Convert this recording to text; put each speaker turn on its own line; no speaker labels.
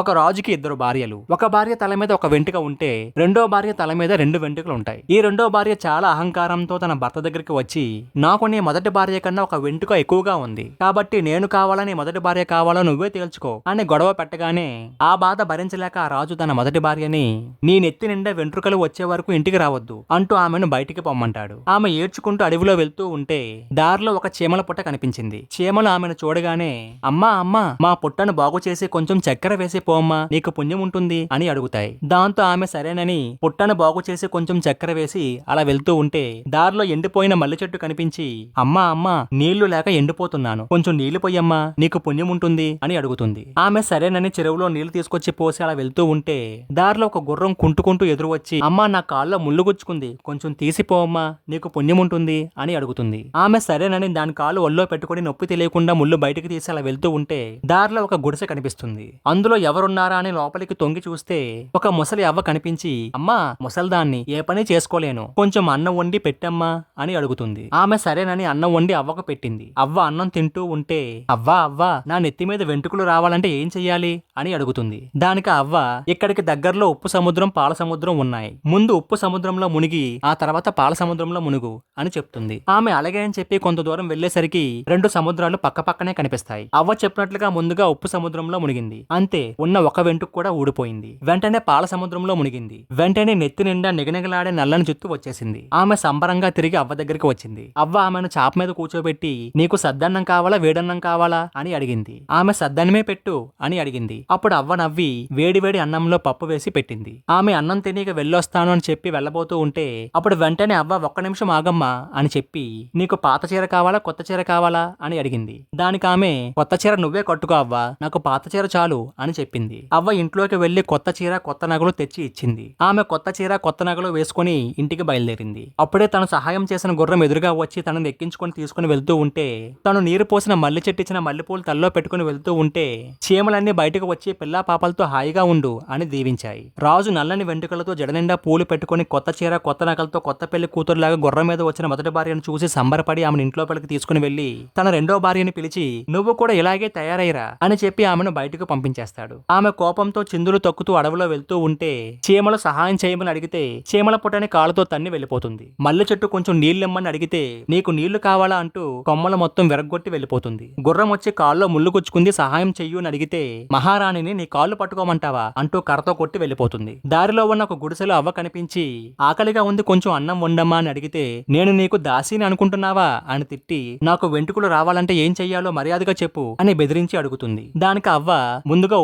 ఒక రాజుకి ఇద్దరు భార్యలు. ఒక భార్య తల మీద ఒక వెంటుక ఉంటే రెండో భార్య తల మీద రెండు వెంట్రుకలు ఉంటాయి ఈ రెండో భార్య చాలా అహంకారంతో తన భర్త దగ్గరికి వచ్చి నాకు నీ మొదటి భార్య కన్నా ఒక వెంట్రుక ఎక్కువగా ఉంది. కాబట్టి నేను కావాలని మొదటి భార్య కావాలో నువ్వే తేల్చుకో అని గొడవ పెట్టగానే ఆ బాధ భరించలేక ఆ రాజు తన మొదటి భార్యని నీ నెత్తి నిండా వెంట్రుకలు వచ్చే వరకు ఇంటికి రావద్దు అంటూ ఆమెను బయటికి పొమ్మంటాడు. ఆమె ఏడ్చుకుంటూ అడవిలో వెళ్తూ ఉంటే దారిలో ఒక చీమల పుట్ట కనిపించింది. చీమలు ఆమెను చూడగానే అమ్మా అమ్మా మా పుట్టను బాగు చేసి కొంచెం చక్కెర వేసి పోమ్మా నీకు పుణ్యం ఉంటుంది అని అడుగుతాయి. దాంతో ఆమె సరేనని పుట్టను బాగు చేసి కొంచెం చక్కెర వేసి అలా వెళ్తూ ఉంటే దారిలో ఎండిపోయిన మల్లె చెట్టు కనిపించి అమ్మా అమ్మా నీళ్ళు లేక ఎండిపోతున్నాను. కొంచెం నీళ్ళు పోయమ్మా నీకు పుణ్యం ఉంటుంది అని అడుగుతుంది. ఆమె సరేనని చెరువులో నీళ్ళు తీసుకొచ్చి పోసి అలా వెళ్తూ ఉంటే దారిలో ఒక గుర్రం కుంటుకుంటూ ఎదురు వచ్చి అమ్మా నా కాళ్ళలో ముళ్ళు గుచ్చుకుంది. కొంచెం తీసిపోమ్మా నీకు పుణ్యం ఉంటుంది అని అడుగుతుంది. ఆమె సరేనని దాని కాలు ఒళ్ళో పెట్టుకుని నొప్పి తెలియకుండా ముళ్ళు బయటకు తీసి అలా వెళ్తూ ఉంటే దారిలో ఒక గుడిసె కనిపిస్తుంది. అందులో ఎవరు ఎవరున్నారా అని లోపలికి తొంగి చూస్తే ఒక ముసలి అవ్వ కనిపించి అమ్మా ముసల్దాన్ని ఏ పని చేసుకోలేను. కొంచెం అన్నం వండి పెట్టమ్మా అని అడుగుతుంది. ఆమె సరేనని అన్నం వండి అవ్వకు పెట్టింది. అవ్వ అన్నం తింటూ ఉంటే అవ్వా అవ్వా నా నెత్తి మీద వెంట్రుకలు రావాలంటే ఏం చెయ్యాలి? అని అడుగుతుంది. దానికి అవ్వ ఇక్కడికి దగ్గరలో ఉప్పు సముద్రం పాల సముద్రం ఉన్నాయి. ముందు ఉప్పు సముద్రంలో మునిగి ఆ తర్వాత పాల సముద్రంలో మునుగు అని చెప్తుంది. ఆమె అలాగే అని చెప్పి కొంత దూరం వెళ్ళేసరికి రెండు సముద్రాలు పక్క పక్కనే కనిపిస్తాయి. అవ్వ చెప్పినట్లుగా ముందుగా ఉప్పు సముద్రంలో మునిగింది. అంతే ఉన్న ఒక వెంటుకు కూడా ఊడిపోయింది. వెంటనే పాల సముద్రంలో మునిగింది. వెంటనే నెత్తి నిండా నిగనిగలాడే నల్లని జుత్తు వచ్చేసింది. ఆమె సంబరంగా తిరిగి అవ్వ దగ్గరికి వచ్చింది. అవ్వ ఆమెను చాప మీద కూర్చోబెట్టి నీకు సద్దన్నం కావాలా వేడన్నం కావాలా? అని అడిగింది. ఆమె సద్దన్నమే పెట్టు అని అడిగింది. అప్పుడు అవ్వ నవ్వి వేడి వేడి అన్నంలో పప్పు వేసి పెట్టింది. ఆమె అన్నం తినక వెళ్ళొస్తాను అని చెప్పి వెళ్ళబోతూ ఉంటే అప్పుడు వెంటనే అవ్వ ఒక్క నిమిషం ఆగమ్మా అని చెప్పి నీకు పాత చీర కావాలా కొత్త చీర కావాలా? అని అడిగింది. దానికి ఆమె కొత్త చీర నువ్వే కట్టుకో అవ్వ నాకు పాత చీర చాలు అని చెప్పి చెప్పింది. అవ్వ ఇంట్లోకి వెళ్ళి కొత్త చీర కొత్త నగలు తెచ్చి ఇచ్చింది. ఆమె కొత్త చీర కొత్త నగలు వేసుకుని ఇంటికి బయలుదేరింది. అప్పుడే తను సహాయం చేసిన గుర్రం ఎదురుగా వచ్చి తనను ఎక్కించుకొని తీసుకుని వెళ్తూ ఉంటే తను నీరు పోసిన మల్లె చెట్టిచ్చిన మల్లెపూలు తల్లో పెట్టుకుని వెళ్తూ ఉంటే చీమలన్నీ బయటకు వచ్చి పిల్లా పాపలతో హాయిగా ఉండు అని దీవించాయి. రాజు నల్లని వెంట్రుకలతో జడనిండా పూలు పెట్టుకుని కొత్త చీర కొత్త నగలతో కొత్త పెళ్ళి కూతురులాగా గుర్రం మీద వచ్చిన మొదటి భార్యను చూసి సంబరపడి ఆమెను ఇంట్లోపలికి తీసుకుని వెళ్ళి తన రెండో భార్యని పిలిచి నువ్వు కూడా ఇలాగే తయారైరా అని చెప్పి ఆమెను బయటకు పంపించేస్తాడు. ఆమె కోపంతో చిందులు తొక్కుతూ అడవిలో వెళ్తూ ఉంటే చీమలు సహాయం చేయమని అడిగితే చీమల పుట్టని కాళ్ళతో తన్ని వెళ్ళిపోతుంది. మల్లె చెట్టు కొంచెం నీళ్ళిమ్మని అడిగితే నీకు నీళ్ళు కావాలా అంటూ కొమ్మలు మొత్తం విరగొట్టి వెళ్ళిపోతుంది. గుర్రం వచ్చి కాల్లో ముళ్ళు గుచ్చుకుంది సహాయం చెయ్యు అని అడిగితే మహారాణిని నీ కాళ్ళు పట్టుకోమంటావా? అంటూ కర్రతో కొట్టి వెళ్ళిపోతుంది. దారిలో ఉన్న ఒక గుడిసెలో అవ్వ కనిపించి ఆకలిగా ఉంది కొంచెం అన్నం వండమ్మా అని అడిగితే నేను నీకు దాసిని అనుకుంటున్నావా? అని తిట్టి నాకు వెంట్రుకలు రావాలంటే ఏం చెయ్యాలో మర్యాదగా చెప్పు అని బెదిరించి అడుగుతుంది. దానికి అవ్వ ముందుగా